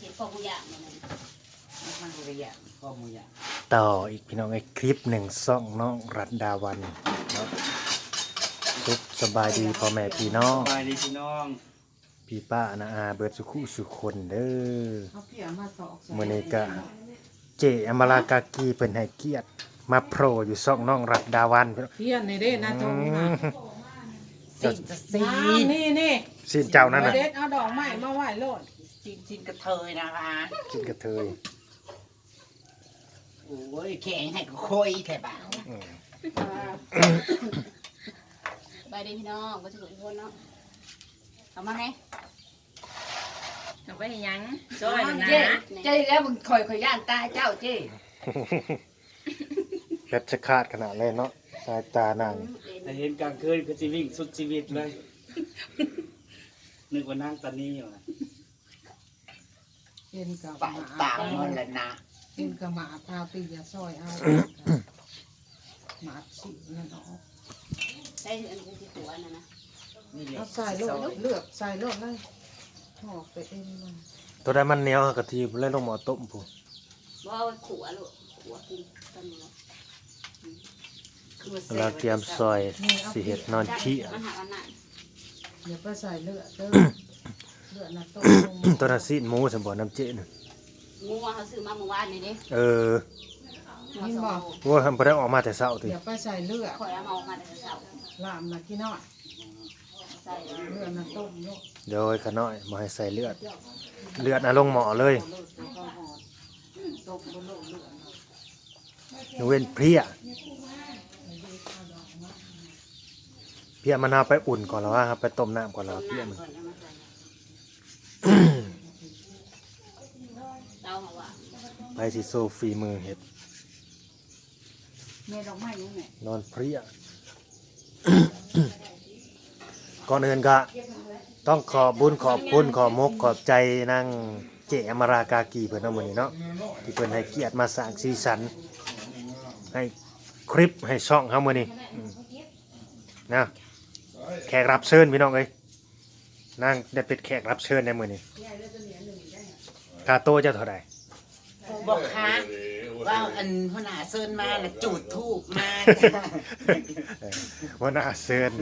เห็ดฟองหมูย่างเนี่ยนะมันก็อย่างข้อมูลอย่างต่ออีกพี่น้องไอ้คลิปหนึ่งซ่องน้องรัตดาวันเนาะสุขสบายดีพ่อแม่พี่น้อง สบายดีพี่น้องพี่ป้านาอาเบิดสุขุสุขคนเด้อเอาเพียมาสอกมื้อนี้ก็เจอมรากากีเพิ่นให้เกียรติมาโผล่อยู่ซ่องน้องรัตดาวันพี่น้องเพียนในเด้นะทงนะสิจะซีน้ำนี่นี่สิ้นเจ้านั่นน่ะเด็ดเอาดอกไม้มาไหว้โลด สินสินกระเทยนะคะกินกระเทยโอ้ยแข็งให้ก็ค่อยแถบอะอืมไปเด้พี่น้องก็จะถูกคนเนาะเอามาให้เอาไปให้หยังซอยมันนะเจ๊เจ๊แล้วมึงคอยคอยย่านตาเจ้าเจ๊เพชรขาดขนาดเลยเนาะสายตานางแต่เห็นกลางคืนก็จะวิ่งสุดชีวิตเลย นึกว่านั่งตานีอยู่นะ เอ็นกับปากปากมันละนะเอ็นกับหมาพาตีอย่าซอยเอาหมาสินั่นออกได้อันนี้ที่ตัวนั่นนะนี่เลยเอาใส่โลดเลือกใส่โลดเลยหอกไปเอ็นมันตัวได้มันเหนียวกะทิเลยลงหม้อต้มพุ่นบ่เอาขัวลูกขัวกินตอนนี้เนาะเราเตรียมซอยสิเฮ็ดนอนขี้มันหาอันนั้นอย่าไปใส่เลือดเด้อ เลือดน่ะต้มตัวนั้นซีนหมูสมบ่น้ำเจ๊น่ะงูว่าเขาซื้อมาเมื่อวานนี่เด้เออนี่บอกว่าทำบ่ได้ออกมาแต่เช้าติอย่าไปใส่เลือดข่อยเอามาออกมาแต่เช้าลามน่ะกี่น้อยใส่เลือดน่ะต้มโลดเดี๋ยวไอ้ขาน้อยบ่ให้ใส่เลือด เลือดน่ะลงหม้อเลยโลดแล้วก็หอดต้มบนโลดเลือดน่ะยกเว้นเพลี้ยเพลี้ยมันเอาไปอุ่นก่อนแล้วว่าครับไปต้มน้ำก่อนแล้วต้มเพลี้ยมันน้ำก่อนแล้วมาใส่ เตาหัวไปสิโซฟีมือเฮ็ดแม่ดอกไม้ยังไงนอนเพลี้ยก่อนอื่นก็ต้องขอบบุญขอบคุณขอมกขอบใจนางเจอมรากากีเพิ่นเอามื้อนี้เนาะที่เพิ่นให้เกียรติมาสร้างสีสัน ให้คลิปให้ช่องเฮามื้อนี้อืมนะแขกรับเชิญพี่น้องเอ้ย นางได้เป็นแขกรับเชิญในมื้อนี้ค่าโตะเจะเท่าใดบอกค่ะว่าอันหัวหน้าเซินมาน่ะจูดทูบมาเออว่าน่าเชิญ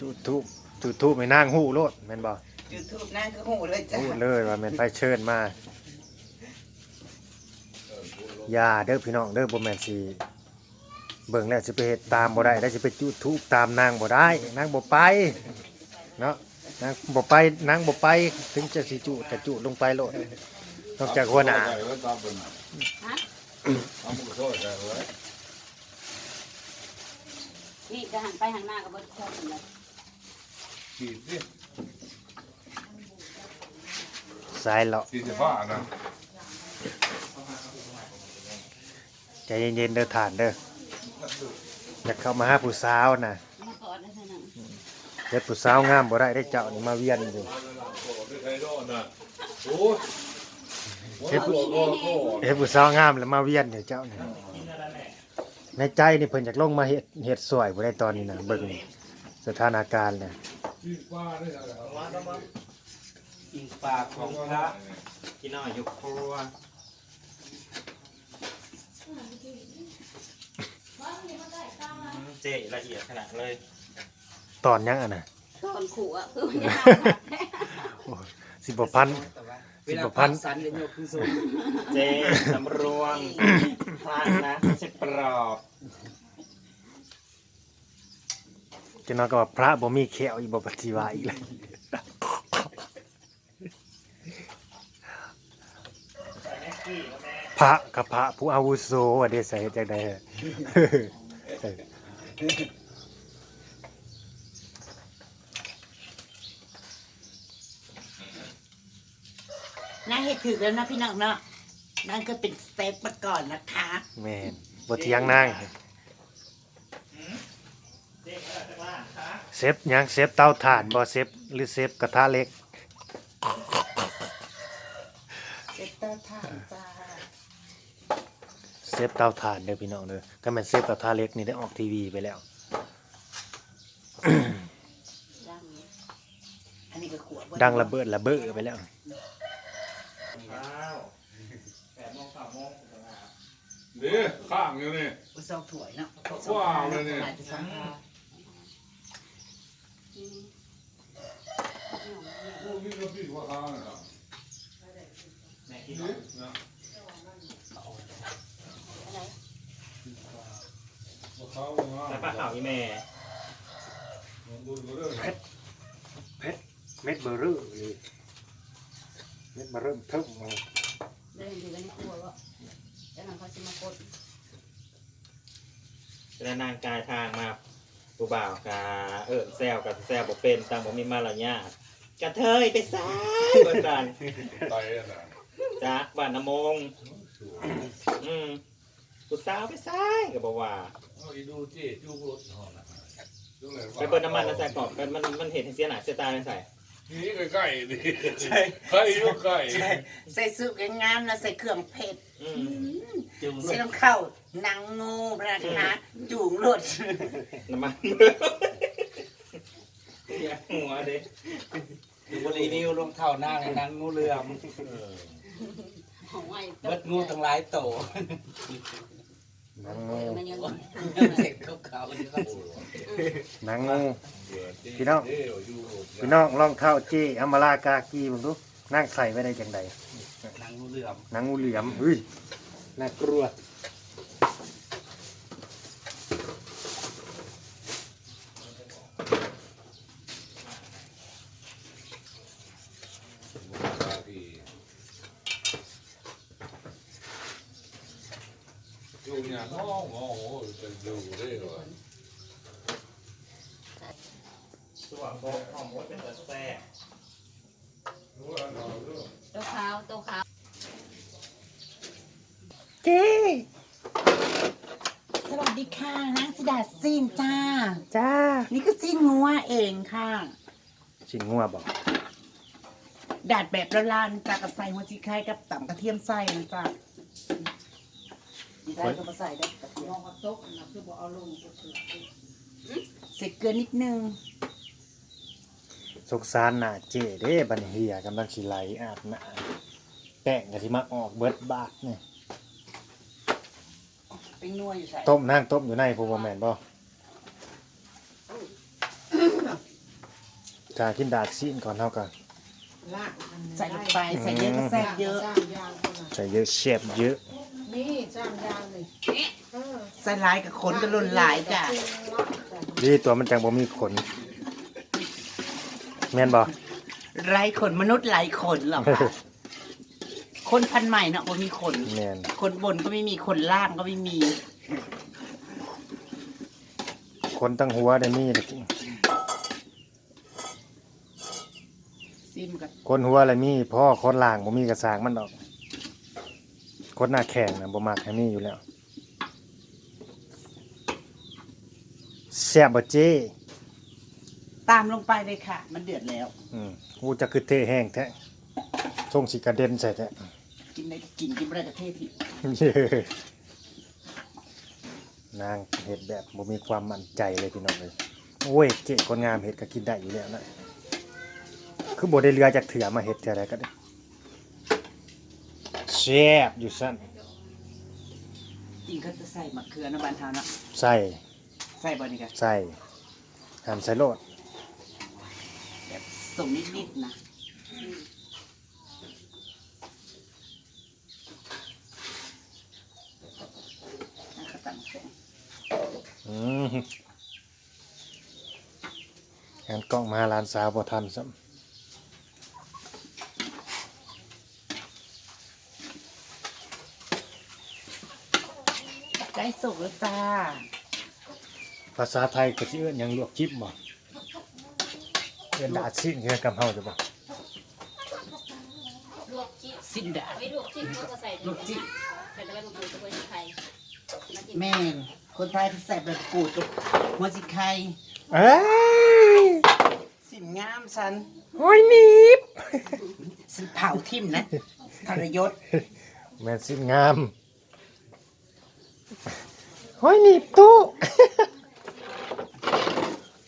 จุดทูบจุดทูบให้นางฮู้โลดแม่นบ่จูดทูบนั่นก็หูเลยจ้ะพูดเลยว่าแม่นไปเชิญมาอย่าเด้อพี่น้องเด้อบ่แม่นสิ เบิ่งแล้วสิไปเฮ็ดตามบ่ได้ได้สิไปจุดทูบตามนางบ่ได้ นางบ่ไปเนาะนางบ่ไปนางบ่ไปถึงจะสิจุจะจุลงไปโลดนอกจากหัวหน้าฮะนี่จะหันไปหันหน้ากับบดชอบเลยสายเลาะสี่สิบห้านะใจเย็นๆเด้อฐานเด้อ อยากเข้ามาหาผู้สาวน่ะมากอดนะท่านน่ะเด็ดผู้สาวงามบ่ได้ได้เจ้านี่มาเวียนอยู่เฮ็ดผู้เฮ็ดผู้สาวงามแล้วมาเวียนเดี๋ยวเจ้านี่ในใจนี่เพิ่นอยากลงมาเฮ็ดเฮ็ดสวยบ่ได้ตอนนี้นะเบิ่งสถานการณ์เนี่ยอิงปากของพระกินน้อยยกครัว เจละเอียดขนาดเลยตอนยังอะน่ะตอนขู่อะคือมันยาวสิบ่พันเวลาสิบกว่าพัพันนสันจะยกขึ้นสูงเจสำรวงพระนะไม่ใช่ปลอบจังน้อยก็ว่าพระบ่มีแขวอีกบ่ปฏิวาอีกเลยพระกับพระผู้อาวุโสอะเด้ใส่จังได๋ นางเฮ็ดถึกแล้วนะพี่น้องเนาะนั่นก็เป็นสเต็ปมาก่อนนะคะแม่นบ่เถียงนางเซฟหยังเซฟเตาถ่านบ่เซฟหรือเซฟกระทะเหล็ก เซ็ตเตอร์ทานจ้าเซฟเตาถ่านเด้อพี่น้องเด้อก็แม่นเซฟกระทะเหล็กนี่ได้ออกทีวีไปแล้ว ดังอันนี้ก็ขวดดังระเบิดระเบ้อไปแล้วเดี๋ยวข้างอยู่นี่ อุซอกถวยเนาะว้าวเลยเนี่ยหาจะสองพาพวกนี้ก็พี่ว่าข้างนะครับแม่คิดนี่นะอะไร ว่าข้างว่าแล้วป้าขาวอีแม่ดูดูเรื่องเม็ดเบอร์เรอร์เลยเม็ดมาเริ่มเทิมมาได้เห็นถือกันในครัวว่าแล้วนางเขาจะมากดแล้วนางกายทางมาผู้บ่าวกาเอิ้นแซวกับแซวบ่เป็นต่างบ่มีมารยาทกระเทยไปซ้ายว่าซั่นไตอะนะจาบ้านนมง อืม ผู้สาวไปซ้ายก็บอกว่า เอาอีดูเจ๊จูบรถหอนะดูเลยไปเปิดน้ำมันนะใส่ก่อนมันมันมันเห็นให้เสียหน้าเสียตาเลยใส่นี่ใกล้ๆดิใช่ใกล้อยู่ใกล้ใส่ซุปงามๆนะใส่เครื่องเผ็ดอืมจุ่มใส่น้ำข้าวหนังงูนะคะจุ่งรสน้ำมันอย่าหัวเด้ดูบรีวิวลงเท่าหน้าในนั้นงูเหลือม ของไหวเบิดงูตั้งหลายโตหนังเองูอมันยังเจ็กเขาเขาๆนี่เขาหนังงู พี่พี่น้องอยู่พี่น้องลองเท้าเจอมรากากีมึงดูนั่งใส่ไว้ได้จังใดหนังงูเหลือมหนังงูเหลือมเฮ้ยน่ากลัว อยู่เนี่ยน้องโอ้โหจะดูได้เหรอตัวโบกหอมมดเป็นตัวแซ่บรู้ว่าเราเรื่องตัวขาวตัวขาวเจ๊สวัสดีค่ะนางสิดาซีนจ้า จ้า นี่ก็ซีนงัวเองค่ะ ชินงัวบอกดาดแบบละลานจากกระใส่หัวชีไข่กับต่ำกระเทียมใส่นะจ๊ะมี ได้ก็มาใส่ได้กระเทียมมองกระตกนะคือบอกเอาลงก็คือใส่เกลือนิดนึงสกสารหน้าเจเด้บัดนเฮียกำลังสิไหลอาบหน้าแป้งก็สิมาออกเบิดบาทนี่เป็นนัวอยู่ใส่ต้มนั่งต้มอยู่ในผู้บ่แม่นบ่ถ้ากินดาดซีนก่อนเฮาก็ลากอันนี้ใส่ลงไปใส่เยอะก็แซ่บเยอะสร้างยางคนน่ะใส่เยอะแซ่บเยอะนี่ สร้างยางเลยเออใส่หลายกับขนก็หล่นหลายจ้ะดีตัวมันจังบ่มีขน แม่นบ่ไรขนมนุษย์ไรขนหรอกค่ะคนพันธุ์ใหม่เนาะบ่มีขนแม่นคนบนก็ไม่มีคนล่างก็ไม่มีคนตั้งหัวได้มีแต่ซิมกับคนหัวอะไรมีพ่อคนล่างบ่มีกระสร้างมันดอก คนหน้าแข็งน่ะบ่มักให้มีอยู่แล้วแซ่บบ่เจ้ตามลงไปเลยค่ะ มันเดือดแล้ว อืมกูจะคือเทแห้งแท้ทรงสิกระเด็นใส่แท้กินได้กินกินไม่ได้กระเทศที่เย้นางเห็ดแบบบ่มีความมั่นใจเลยพี่น้องเลยโอ้ยเจ๊คนงามเห็ดก็กินได้อยู่แล้วนะคือบ่ได้เรือจากเถื่อมาเห็ดเถื่ออะไรก็ได้แซ่บอยู่สั้นจริงเขาจะใส่มะเขือนะบานเทาเนาะใส่ใส่บอนี่กันใส่หั่นใส่โลดแบบส่งนิดๆนะแล้วก็ตั้งแสงอืมงานกล้องมาหลานสาวบ่ทันซ้ ใกล้สุกแล้วจ้าำภาษาไทยก็สิเอื้อนหยังลวกจิ้มบ่เอื้อนดาดซิ่งคือกับเฮาจะบ่ลวกจิ้มสิ้นดาดไม่ลวกจิ้มเขาก็ใส่ลวกจิ้มใส่ตะไคร้มะกรูดตะไคร้ไทยมาจิ้มแม่นคนไทยที่ใส่แบบกูดกับหัวจิไข่เอ้ยสินงามฉันโอ้ยหนีบ สินเผาทิ่มนะทรยศแม่นสิ้นงาม โอ้ยหนีบตู้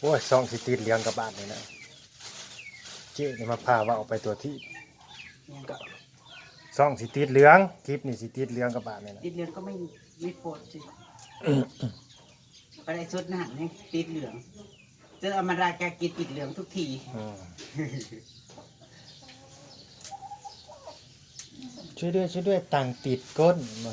โอ้ยซองสิติดเหลืองกับบาทนี่นะเจจ๊นี่มาพาว่าออกไปตัวที่ยังก็ซ่องสิติดเหลือง คลิปนี่สิติดเหลืองกับบาทนี่นะ ติดเหลืองก็ไม่ไม่โปรดสิไปได้สุดหนักให้ติดเหลืองเจออมรากากินติดเหลืองทุกที อืมช่วยด้วยช่วยด้วยตังติดก้นมา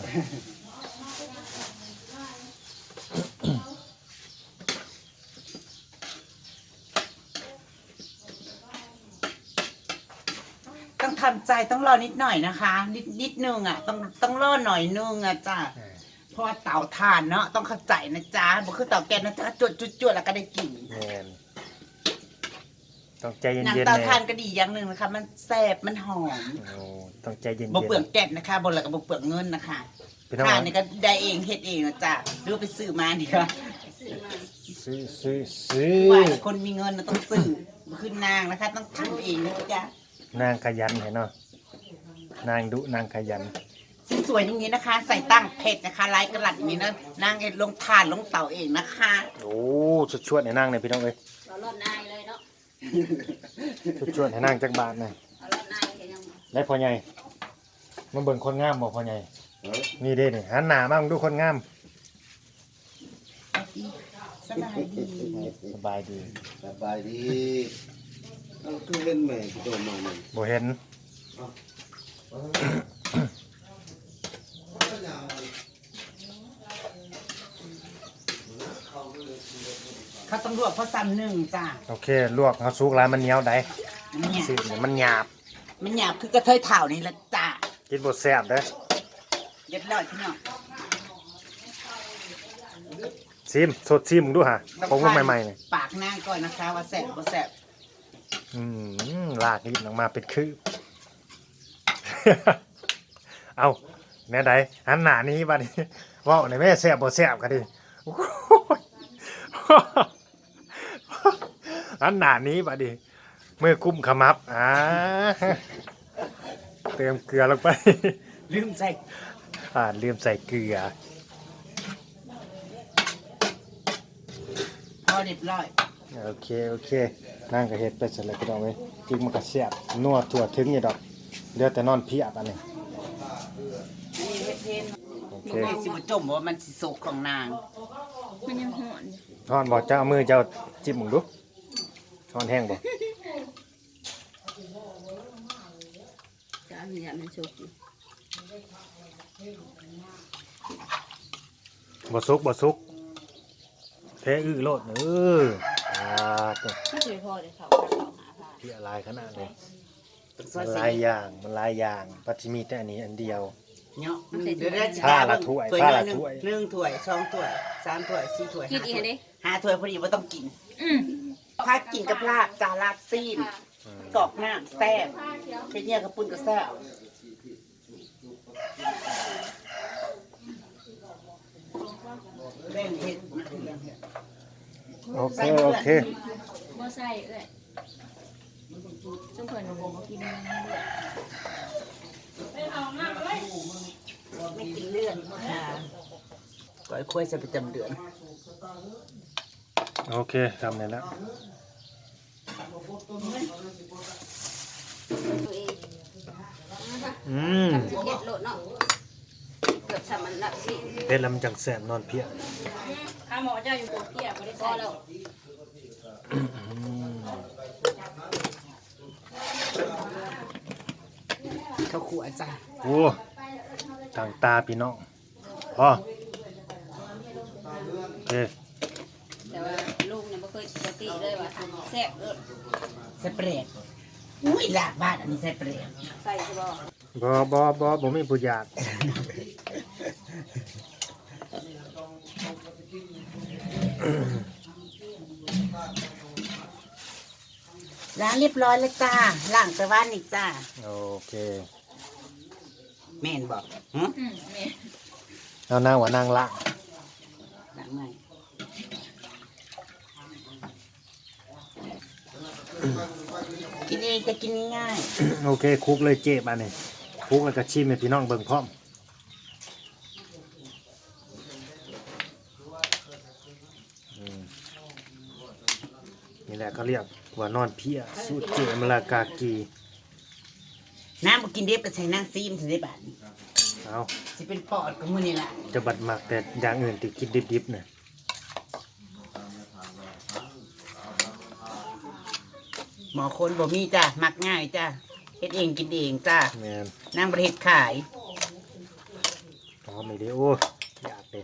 ทำใจต้องรอนิดหน่อยนะคะ นิดนิดนึงอะ ต้องต้องรอหน่อยนึงอะจ้าเออเพราะว่าเตาถ่านเนาะต้องเข้าใจนะจ๊ะบ่คือเตาแก๊สนะจ๊ะจวดจวดจวดแล้วก็ได้กินแมนต้องใจเย็หนังนๆเตาเลยถ่านก็ดีอย่างหนึ่งนะคะ มันแซ่บมันหอมโอ้ต้องใจเย็นๆบ่เปลืองแก๊สนะคะบ่แล้วก็บ่เปลืองเงินนะคะพี่น้องถ่านนี่ก็ได้เองเฮ็ดเองนะจ๊ะหรือว่าไปซื้อมาดีกว่าซื้อซื้อซื้อว่าคนมีเงินน่ะต้องซื้อบ่คือนางนะคะ ต้องทำเองนะจ๊ะ นางขยันเห็นเนาะนางดุนางขยัน สวยๆอย่างนี้นะคะ ใส่ตั้งเผ็ดนะคะลายกระหลัดอย่างนี้นะนางเอ็ดลงถ่านลงเตาเองนะคะโอ้ชุดชวดให้นางเลยพี่น้องเอ้ยเราลดนายเลยเนาะชุดชวดให้นางจักบาทหน่อยเราลดนายเห็นยังได้พ่อใหญ่มาเบิ่งคนงามบ่พ่อใหญ่นี่เด้นี่หันหน้ามามึงดูคนงามสบายดีสบายดีสบายดี เอาคือเล่นแม่ที่โตมานั่นบ่เห็นเขาตำรวจเพราะซ้ำหนึ่งจ้ะโอเคลวกเอาสุกแล้วมันเหนียวได้เนี่ยสิเนี่ยมันหยาบมันหยาบคือกระเทยเถ่านี่แหละจ้ะกินบ่แซ่บเด้อเรียบร้อยพี่น้องซิมสดซิมมึงดูฮะผมว่าใหม่ๆนี่ปากนางก่อนนะคะว่าแสบบ่แสบ อืมลากลิ้นออกมาเป็นคือเอาแม่ใดหันหน้านี้บัดนี้เว้าในแม่แซ่บบ่แซ่บก็ดิโอ้โหหันหน้านี้บัดนี้มือกุมขมับอ่าเติมเกลือลงไป ลืมใส่อ่าลืมใส่เกลือพอเรียบร้อย โอเค โอเค นั่งก็เฮ็ดไปเสร็จแล้วพี่น้องเว้ยจริงมันก็แซ่บนัวทั่วถึงอยู่ดอกเหลือแต่นอนเพียบอันนี้อันนี้เฮ็ดเพนโอมันเคไม่สิบ่จมว่ามันสิสุกของนาง มันยังหอนทอนบอกเจ้าเอามือเจ้าจิ้มมึงดูทอนแห้งบ่จะเอาอย่างนั้นชุกบ่สุกบ่สุกเทอื้อโลดเอออ่า ตัวไม่เคยพอเลยเขาเขาหาพาเพียลายขนาดเลยต้องซมัอยนใส่หลายอย่างมันหลายอย่างปัจจิมีแต่อันนี้อันเดียว เนาะเดี๋ยวได้สิผ้าละถ้วยถ้วยผ้าละหนึ่งถ้วย หนึ่งถ้วยสองถ้วยสามถ้วยสี่ถ้วยกินห้าอีกถ้วยดิห้าถ้วยพอดีว่าต้องกินถ้ากินกับลาบจาลาบซีนอืมกรอกน้ำแซ่บเป็นเนี่ยกับปุ้นก็แซ่บแบ่งเห็ดมาเรียงเห็ด โอเค โอเคบ่ใส่เอ้ยซึ่งเพิ่นบ่บ่กินมันเลือดไม่กินเลือดค่ะก้อยคุ้ยจะประจำเดือน โอเคทำเนี่ยแล้วตัวเองอืมเฮ็ดโลดเนาะเกือบสามันละสิเฮ็ดแล้วมันจังแซ่บนอนเพียข้า หมอเจ้าอยู่ตัวเพียบ่ได้ใส่แล้วอืมเขาขู่อาจารย์โอ้ต่างตาพี่น้องพอโอเคแต่ว่าลูกเนี่ยบ่เคยปกติเลยว่าแซ่บเลิศใส่เปรตอุ้ยลาบบ้านอันนี้ใส่เปรตใส่สิบ่บ่บ่บ่บ่มีผู้อยาก ล้างเรียบร้อยแล้วจ้าล้างแต่ว่านนี่จ้า โอเค แม่นบอกหึอืมแม่เอานางว่านางละล้างใหม่กินเองจะกินง่ายโอเคคลุกเลยเจ็บอันนี้คลุกแล้วก็ชิมให้พี่น้องเบิ่งพร้อมอืมนี่แหละ เขาเรียกว่านอนเพียสูตรเจอมรากากี น้ำบ่กินเด็บก็ใส่นางซีมสิได้บาดนี้เอาสิเป็นปอดของมื้อนี่ล่ะจะบัดมักแต่อย่างอื่นที่กินดิบๆน่ะหมอคนบ่มีจ้ะมักง่ายจ้ะเฮ็ดเองกินเองจ้ะแม่นนางบ่ได้เฮ็ดขายอ๋อไม่ได้โอ้ยอยากเลย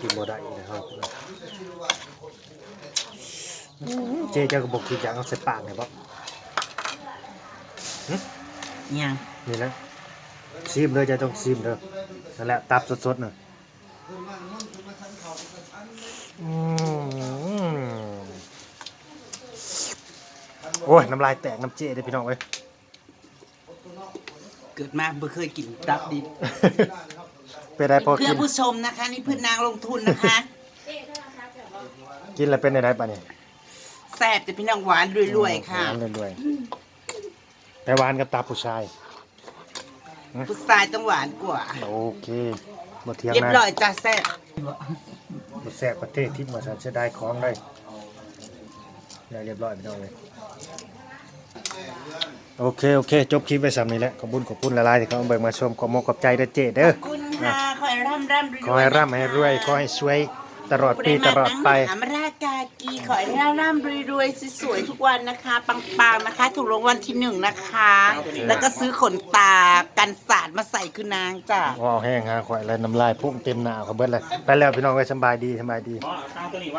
กินบ่ได้นะครับอื้อ เจ๊เจ้าก็บอกคิดอยากเอาใส่ปากเนี่ยบ่ยังนี่นะซีมเลยจะต้องซีมเด้อนั่นแหละตับสดๆน่ะอืมโอ้ยน้ำลายแตกน้ำเจ๊เด้อพี่น้องเอ้ยเกิดมาบ่เคยกินตับดิบเป็นได้พอเพื่กิอนผู้ชมนะคะ นี่เพื่อนนางลงทุนนะคะ กินแล้วเป็นได้ปะเนี่ย แซ่บแต่พี่น้องหวานรวยๆค่ะหวานรวยๆแต่หวานกับตาผู้ชาย ผู้ชายต้องหวานกว่า โอเคบ่เทียงเรียบนะร้อยจ้าแซ่บบ่แซ่บประเทศที่มาสันเสียดายของได้ได้เรียบร้อยพี่น้องเลยโอเค โอเค จบคลิปไว้สำนี้แหละขอบคุญขอบคุณละลายที่เขาเอาเบิ่งมาชมขอมกขอบใจเด้อเจ๊เด้อขอบคุณค่ะขอให้ร่ำร่ำรวยๆขอให้ร่ำให้รวยขอให้ช่วยตลอดปีตลอดไปอมรากากี ขอให้ร่ำๆรวยๆสวยๆทุกวันนะคะ ปังๆนะคะ ถูกรางวัลที่หนึ่งนะคะ แล้วก็ซื้อขนตากันสาดมาใส่คือนางจ้ะว้าวแห้งฮะข่อยแล้วน้ำลายพุ่งเต็มหน้าเขาเบิดเลยไปแล้วพี่น้องไว้สำบายดีสำบายดี หมอเอาตัวนี้ว่า